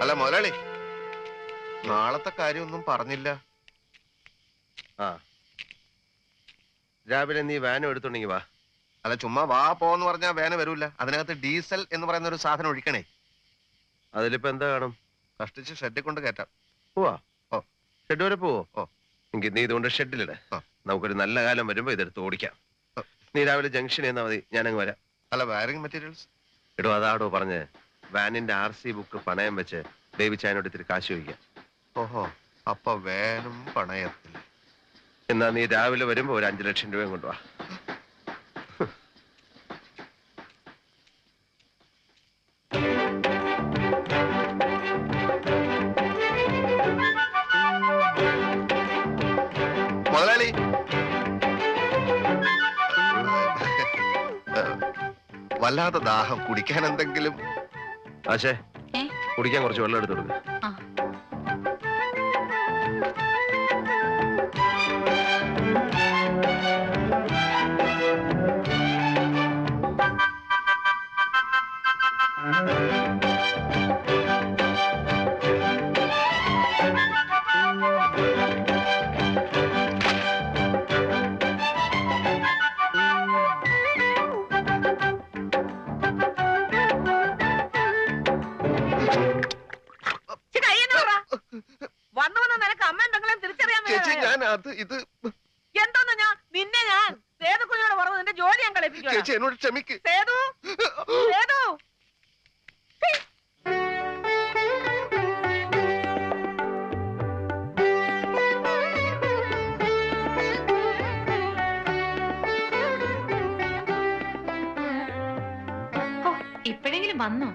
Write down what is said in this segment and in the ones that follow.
അല്ല മുതലാളി നാളത്തെ കാര്യമൊന്നും പറഞ്ഞില്ല. ആ. രാവിലെ നീ വാനും എടുത്തുണ്ടെങ്കി വാ. അല്ല ചുമ്മാ വാ പോന്ന് പറഞ്ഞാ വേന വരൂല അതിനകത്ത് ഡീസൽ എന്ന് പറയുന്ന ഒരു സാധനം ഒഴിക്കണേ. അതിലിപ്പോ എന്താ കാണും? കഷ്ടിച്ച് ഷെഡിൽ കൊണ്ട് കയറ്റാം. പോവാ? ഓ. ഷെഡ് വരെ പോവോ? ഓ. എനിക്ക് നീ ഇതുകൊണ്ട് ഷെഡിലിട. നമുക്കൊരു നല്ല കാലം വരുമ്പോ ഇതെടുത്ത് ഓടിക്കാം. നീ രാവിലെ ജംഗ്ഷനിൽ നിന്നാ മതി. ഞാനങ്ങ് വരാം. അല്ല വയറിംഗ് മെറ്റീരിയൽസ് എടോ അതാടോ പറഞ്ഞ്. വാനിന്റെ ആർ സി ബുക്ക് പണയം വെച്ച് ബേബിച്ചായനോട് ഇത്തിരി കാശ് ചോദിക്കാം. ഓഹോ അപ്പൊ വേനും പണയത്തിൽ. എന്നാ നീ രാവിലെ വരുമ്പോ ഒരു അഞ്ചു ലക്ഷം രൂപയും കൊണ്ടുവാ മുതലാളി. വല്ലാതെ ദാഹം കുടിക്കാൻ എന്തെങ്കിലും ആശേ ഏ? കുടിക്കാൻ കുറച്ച് വെള്ളം എടുത്തു കൊടുക്ക ആ. അത് ഇത് എന്തോന്ന് ഞാൻ? നിന്നെ ഞാൻ സേതു കുഞ്ഞോട് പറഞ്ഞു നിന്റെ ജോലി ഞാൻ കളിപ്പിക്കും ചേച്ചി എന്നോട് ക്ഷമിക്ക്. സേതു? സേതു? ഇപ്പോഴെങ്കിലും വന്നോ.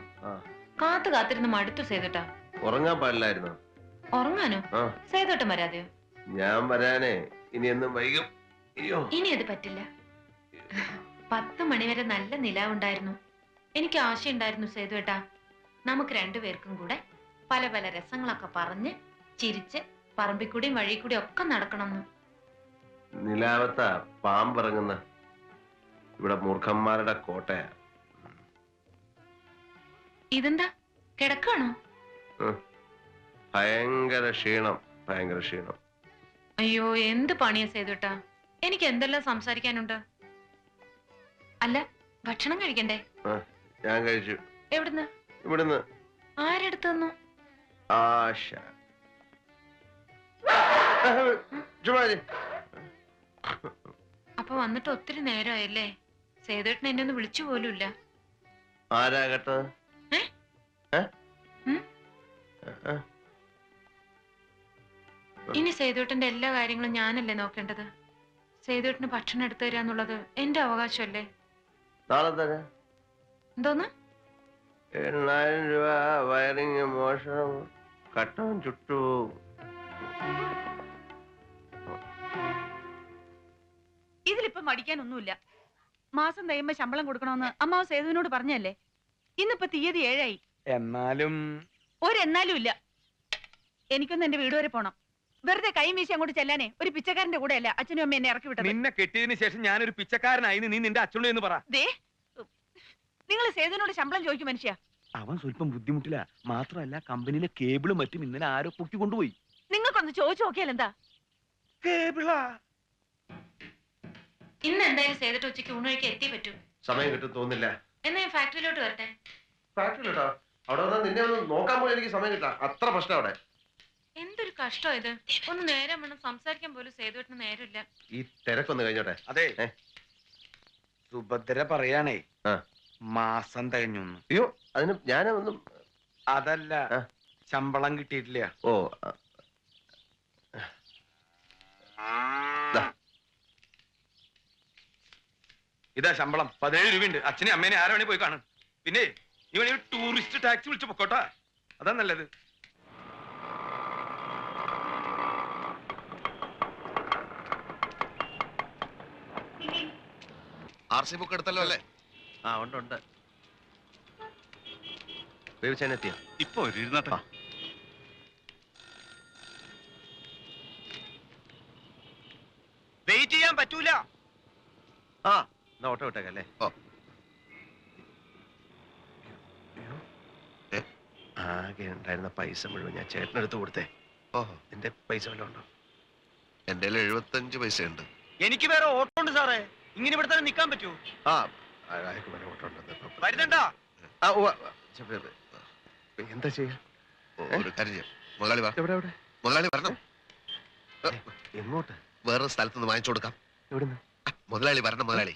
കാത്തു കാത്തിരുന്ന് മടുത്തു സേതുട്ടാ. ഉറങ്ങാൻ പാടില്ലായിരുന്നു? ഉറങ്ങാനോ? സേതുട്ടം വരാതെയോ? ഞാൻ വരാനേ. ഇനി എന്നും വൈകും. അയ്യോ. ഇനി അത് പറ്റില്ല. പത്ത് മണിവരെ നല്ല നിലാവുണ്ടായിരുന്നു. എനിക്ക് ആശയുണ്ടായിരുന്നു സേതുവേട്ടാ നമുക്ക് രണ്ടുപേർക്കും കൂടെ പല പല രസങ്ങളൊക്കെ പറഞ്ഞ് ചിരിച്ച് പറമ്പിക്കൂടിയും വഴി കൂടി ഒക്കെ നടക്കണമെന്ന്. നിലാവത്ത പാമ്പിറങ്ങുന്ന. ഇവിടെ മൂർഖന്മാരുടെ കോട്ടയാ. ഇതെന്താ? കിടക്കാണോ ഭയങ്കര ക്ഷീണം ഭയങ്കര ക്ഷീണം. അയ്യോ എന്ത് പണിയാ സേതുട്ടാ? എനിക്ക് എന്തെല്ലാം സംസാരിക്കാനുണ്ട്? അല്ല ഭക്ഷണം കഴിക്കണ്ടേ? ഞാൻ കഴിച്ചു. എവിടുന്ന്? ഇവിടുന്ന്. ആരെടുത്തു തന്നു ആശ. അപ്പൊ വന്നിട്ട് ഒത്തിരി നേരമായല്ലേ? സേതുട്ടൻ എന്നെ ഒന്ന് വിളിച്ചു പോലുമില്ല. ആരാകട്ടെ? ഏ? ഏ? ഇനി സേതുട്ടന്റെ എല്ലാ കാര്യങ്ങളും ഞാനല്ലേ നോക്കേണ്ടത്? സേതുട്ടന് ഭക്ഷണം എടുത്തു തരിക എന്നുള്ളത് എന്റെ അവകാശമല്ലേ? നാളെ തരാം. എന്തോന്ന്? എണ്ണായിരം രൂപ വയറിങ് മോഷണം കട്ടവും ചുട്ടുപോകും ഇതിലിപ്പൊ മടിക്കാനൊന്നുമില്ല. മാസം കഴിയുമ്പോ ശമ്പളം കൊടുക്കണമെന്ന് അമ്മാവ് സേതുവിനോട് പറഞ്ഞല്ലേ? ഇന്നിപ്പോ തീയതി ഏഴായി. എന്നാലും ഒരെന്നാലും ഇല്ല. എനിക്കൊന്ന് എന്റെ വീട് വരെ പോണം. വെറുതെ കൈമീശി അങ്ങോട്ട് ചെല്ലാനേ ഒരു പിച്ചക്കാരന്റെ കൂടെ അല്ല അച്ഛനും അമ്മ എന്നെ ഇറക്കി വിട്ടത്? നിന്നെ കെട്ടിയതിന് ശേഷം ഞാനൊരു പിച്ചക്കാരനായി നീ നിന്റെ അച്ഛനോട് എന്ന് പറ. ദേ നിങ്ങൾ സേതുവിനോട് ശമ്പളം ചോദിക്കും മനുഷ്യ. അവൻ സ്വല്പം ബുദ്ധിമുട്ടില്ല മാത്രമല്ല കമ്പനിയിലെ കേബിളും മറ്റും ഇന്നലെ ആരോ പൊക്കി കൊണ്ടുപോയി നിങ്ങൾക്കൊന്ന് ചോദിച്ചു നോക്കിയാൽ എന്താ? കേബിളാ. ഇന്ന് എന്തായാലും സേതുട്ട് ഉച്ചയ്ക്ക് ഊണ് കഴിക്കാൻ എത്തി പറ്റൂ. സമയം കിട്ടും തോന്നില്ല എന്നാ ഞാൻ ഫാക്ടറിയിലോട്ട് വരട്ടെ? ഫാക്ടറിയിലോട്ടാ അവിടെ വന്നാൽ നിന്നെ ഒന്ന് നോക്കാൻ പോലും എനിക്ക് സമയം കിട്ടാം. അത്ര പ്രശ്നം അവിടെ. കഷ്ടം ഇത് ഒന്ന് നേരം വേണം സംസാരിക്കാൻ പോലും സേതുവേട്ടന് നേരമില്ല. ഈ തിരക്കൊന്ന് കഴിഞ്ഞോട്ടെ? അതെ. സുഭദ്ര പറയാണേ ആ. മാസം തികഞ്ഞു അയ്യോ അതിന് ഞാനൊന്നും അതല്ല. ശമ്പളം കിട്ടിയിട്ടില്ല. ഓ. ഇതാ ശമ്പളം. പതിനേഴ് രൂപയുണ്ട്. അച്ഛനെ അമ്മേനെ ആരാണെങ്കിൽ പോയി കാണും. പിന്നെ ഇവൻ ഈ ടൂറിസ്റ്റ് ടാക്സി വിളിച്ചു പൊക്കോട്ടാ. അതാ നല്ലത്. ആർ സി ബുക്ക് എടുത്തല്ലോ അല്ലേ? ആ ഉണ്ട് ഉണ്ട്. ഇപ്പൊ ഒരു ഇരുന്നട്ടെ. വെയിറ്റ് ചെയ്യാൻ പറ്റൂല. ആ എന്നാ ഓട്ടോ വിട്ടേക്കല്ലേ? ഓ. ആകെ ഉണ്ടായിരുന്ന പൈസ മുഴുവൻ ഞാൻ ചേട്ടനെടുത്ത് കൊടുത്തേ. ഓഹോ. എന്റെ പൈസ വല്ലതും ഉണ്ടോ? എന്റെ എഴുപത്തഞ്ച് പൈസ ഉണ്ട് എനിക്ക് വേറെ ഓട്ടോ ഉണ്ട് സാറേ. ഇങ്ങനെ ഇവിടെ തന്നെ നിൽക്കാൻ പറ്റുമോ? ആ അയാൾക്ക് വരുന്നുണ്ടോ? ആ, ഉവ്വ. എന്താ ചെയ്യാ? ഒരു കാര്യം ചെയ്യാം. മുതലാളി വാ. എവിടെ എവിടെ? മുതലാളി വരണം? എങ്ങോട്ട്? വേറൊരു സ്ഥലത്ത് നിന്ന് വാങ്ങിച്ചു കൊടുക്കാം. എവിടുന്ന്? ആ, മുതലാളി വരണം മുതലാളി.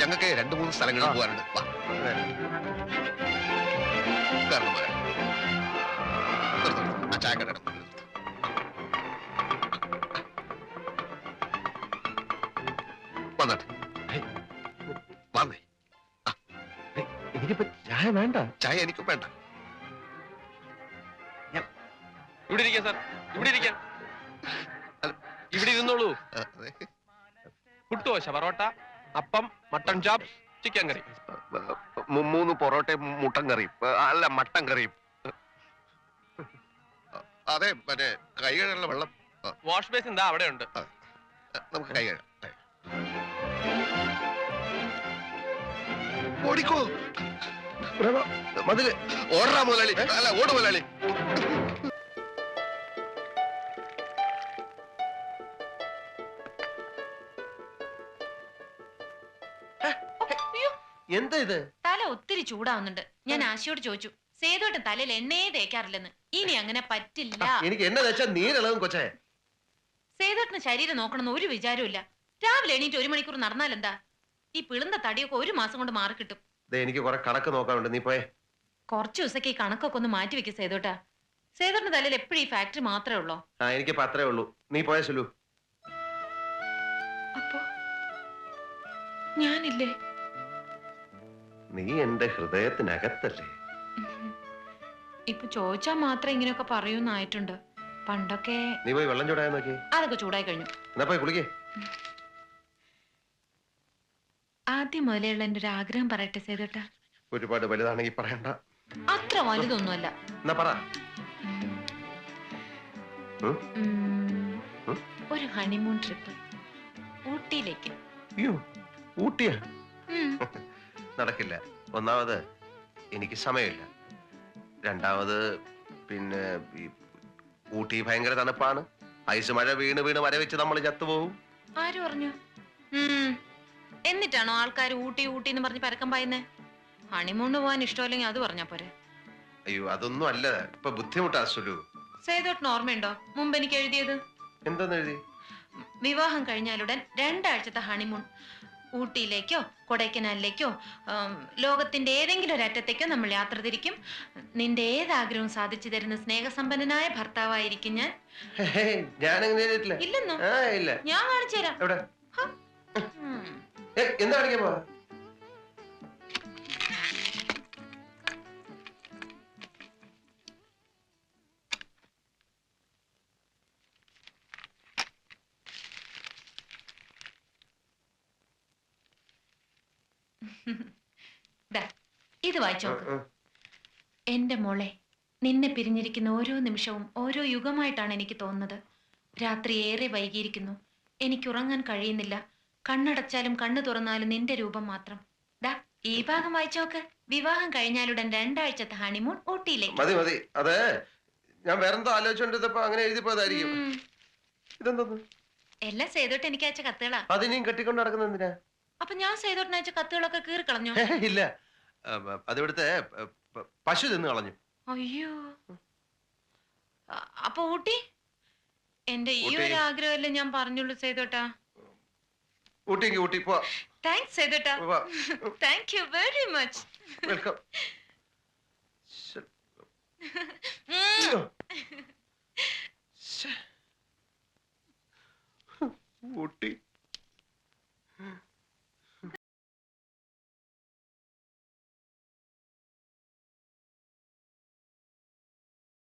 ഞങ്ങൾക്ക് രണ്ട് മൂന്ന് സ്ഥലങ്ങളിൽ ആ. പോകാനുണ്ട്. വാ. കയറണം മുതലാളി. നിർത്ത്, നിർത്ത്. ആ ചായ വന്നാട്ടെ. വന്നേ. എനിക്കിപ്പോ ചായ വേണ്ട. ചായ എനിക്കും വേണ്ട. ഇവിടെ ഇരിക്കാം സാർ. ഇവിടെ ഇരിക്കാം. ഇവിടെ ഇരുന്നോളൂ. പുട്ടുദോശ പൊറോട്ട അപ്പം മട്ടൺ ചാപ്പ് ചിക്കൻ കറി. മൂന്ന് പൊറോട്ടയും മുട്ടൻ കറിയും. അല്ല മട്ടൻ കറി അതെ മറ്റേ കൈ കഴുകാനുള്ള വെള്ളം വാഷ് ബേസ് എന്താ അവിടെ ഉണ്ട് നമുക്ക് കൈ കഴുകാം ഓടിക്കോ. മതിൽ. ഓടാ മുതലാളി. അല്ല ഓട് മുതലാളി. എന്താ ഇത്? തല ഒത്തിരി ചൂടാവുന്നുണ്ട്. ഞാൻ ആശയോട് ചോദിച്ചു സേതുവേട്ടൻ തലയിൽ എണ്ണയെ തേക്കാറില്ലെന്ന്. ഇനി അങ്ങനെ പറ്റില്ല. എനിക്ക് എന്നെ വെച്ചാൽ നീരിളകും കൊച്ചേ. സേതുവേട്ടന് ശരീരം നോക്കണമെന്ന് ഒരു വിചാരവും രാവിലെ എണീറ്റ് ഒരു മണിക്കൂർ നടന്നാലെന്താ? ഈ പിളുന്ന തടിയൊക്കെ ഒരു മാസം കൊണ്ട് മാറി കിട്ടും. ദേ എനിക്ക് കുറെ കണക്ക് നോക്കാനുണ്ട്. നീ പോയേ. കുറച്ച് ദിവസമൊക്കെ ഈ കണക്കൊക്കെ ഒന്ന് മാറ്റി വെക്കും സേതോട്ടാ. സേതുവേട്ടന്റെ തലയിൽ എപ്പോഴും ഈ ഫാക്ടറി മാത്രമേ ഉള്ളോ? ആ എനിക്ക് അത്രേ ഉള്ളൂ. നീ പോയ സുലു അപ്പോ ഞാനില്ലേ? നീ എന്റെ ഹൃദയത്തിനകത്തല്ലേ? ഇപ്പൊ ചോദിച്ചാ മാത്രം ഇങ്ങനെയൊക്കെ പറയൂന്നായിട്ടുണ്ട് പണ്ടൊക്കെ നീ പോയി വെള്ളം ചൂടായി നോക്കി അതൊക്കെ ചൂടായി കഴിഞ്ഞു. എന്നാ പോയി കുളിക്കേ. ആദ്യം മുതലെയുള്ള എന്റെ ഒരു ആഗ്രഹം പറയട്ടെ സേതുട്ട. ഒരുപാട് വലുതാണെങ്കിൽ പറയണ്ട. അത്ര വലുതൊന്നുമല്ല. എന്നാ പറ. ഉം? ഉം, ഉം? ഒരു ഹണിമൂൺ ട്രിപ്പ്. ഊട്ടിയിലേക്ക്. അയ്യോ ഊട്ടിയാ? ഉം, നടക്കില്ല. ഒന്നാമത് എനിക്ക് സമയമില്ല. രണ്ടാമത് പിന്നെ ഈ ഊട്ടി ഭയങ്കര തണുപ്പാണ്. ഐസ് മഴ വീണ് വീണ് വരവെച്ച് നമ്മൾ ചത്തുപോകും. ആര് പറഞ്ഞു? ഉം, എന്നിട്ടാണോ ആൾക്കാർ ഊട്ടി ഊട്ടി എന്ന് പറഞ്ഞ് പരക്കം പായുന്നേ? ഹണിമൂണ് പോകാൻ ഇഷ്ടമല്ലെങ്കിൽ അത് പറഞ്ഞാ പോരെ. അയ്യോ അതൊന്നും അല്ല. ഇപ്പൊ ബുദ്ധിമുട്ടാ സുലു. സേതോട്ടിന് ഓർമ്മയുണ്ടോ? മുമ്പ് എനിക്ക് എഴുതിയത്? എന്താന്ന് എഴുതി? വിവാഹം കഴിഞ്ഞാലുടൻ രണ്ടാഴ്ചത്തെ ഹണിമൂൺ. ഊട്ടിയിലേക്കോ കൊടൈക്കനാലിലേക്കോ ലോകത്തിന്റെ ഏതെങ്കിലും ഒരറ്റത്തേക്കോ നമ്മൾ യാത്ര തിരിക്കും. നിന്റെ ഏതാഗ്രഹവും സാധിച്ചു തരുന്ന സ്നേഹസമ്പന്നനായ ഭർത്താവായിരിക്കും ഞാൻ. ഞാൻ ഇല്ലെന്നോ? ഇല്ല. ഞാൻ കാണിച്ചു തരാം. എന്താ കാണിക്കാൻ പോവാ? ഇത് വായിച്ചോ. എന്റെ മോളെ നിന്നെ പിരിഞ്ഞിരിക്കുന്ന ഓരോ നിമിഷവും ഓരോ യുഗമായിട്ടാണ് എനിക്ക് തോന്നുന്നത്. രാത്രി ഏറെ വൈകിയിരിക്കുന്നു. എനിക്ക് ഉറങ്ങാൻ കഴിയുന്നില്ല. കണ്ണടച്ചാലും കണ്ണു തുറന്നാലും നിന്റെ രൂപം മാത്രം. ദാ ഈ ഭാഗം വായിച്ചോക്ക് വിവാഹം കഴിഞ്ഞാലുടൻ രണ്ടാഴ്ചത്തെ ഹണിമൂൺ ഊട്ടിയിലേക്ക്. മതി മതി. അതെ. ഞാൻ വേറെന്തോ ആലോചിച്ചോണ്ടിരുന്നപ്പോ അങ്ങനെ എഴുതി പോയതായിരിക്കും. ഇതെന്തോന്ന്? എല്ലാം സേതോട്ട് എനിക്ക് അയച്ച കത്തുകളാ. അതിനെയും കെട്ടിക്കൊണ്ട് നടക്കുന്ന എന്തിനാ? അപ്പൊ ഞാൻ സേതോട്ടിന് അയച്ച കത്തുകളൊക്കെ കീറി കളഞ്ഞു ഇല്ല. അതിവിടുത്തെ പശു തിന്ന് കളഞ്ഞു. അയ്യോ. അപ്പൊ ഊട്ടി? എന്റെ ഈ ഒരു ആഗ്രഹമല്ലേ ഞാൻ പറഞ്ഞുള്ളൂ സേതോട്ടാ. ஊட்டிக்கு ஊட்டி போ. தேங்க்ஸ் சேதுட்டா வா. Thank you very much welcome